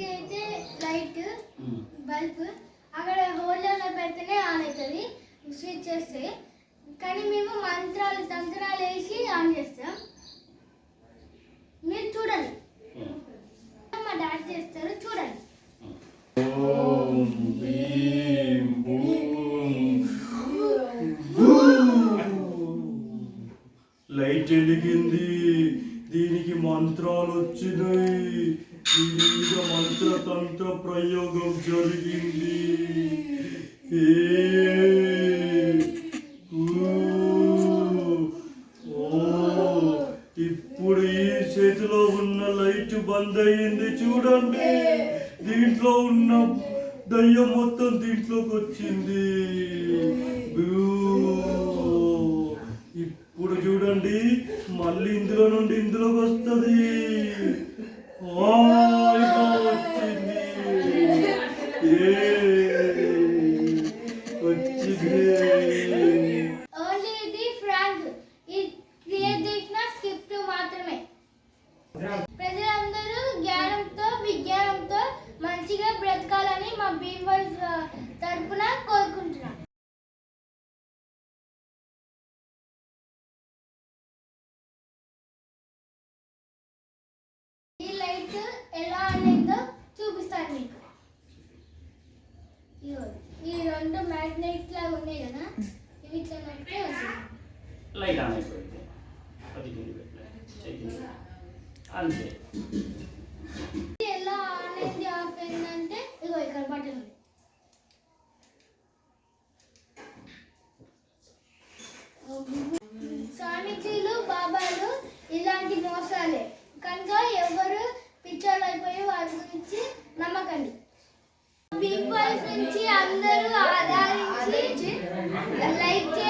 కి అయితే light bulb అక్కడ హోల్డర్లో పెడితేనే ఆన్ అవుతుంది. స్విచ్ చేస్తే. కానీ మేము మంత్రాలు తంత్రాలు వేసి ఆన్ చేస్తాం. మీరు చూడండి. మా డాడీ చేస్తారు చూడండి. లైట్ వెలిగింది. దీనికి మంత్రాలు వచ్చినాయి. దీని మీద మంత్ర తంత్ర ప్రయోగం జరిగింది ఏ ఓ, ఇప్పుడు ఈ చేతిలో ఉన్న లైట్ బంద్ అయింది చూడండి. దీంట్లో ఉన్న దయ్యం మొత్తం దీంట్లోకి వచ్చింది. ఇప్పుడు చూడండి మళ్ళీ ఇందులో నుండి ఇందులోకి వస్తుంది. ప్రజలందరూ జ్ఞానంతో విజ్ఞానంతో మంచిగా బ్రతకాలని మా బీమ్ చూపిస్తాను మీకు ఈ రెండు మ్యాగ్నెట్ లాగా ఉన్నాయి కదా? ఇవి ఇట్లా నడిపే లైట్ ఆన్ అయిపోయింది. అది అంతే. గురించి అందరూ ఆదరించి లైక్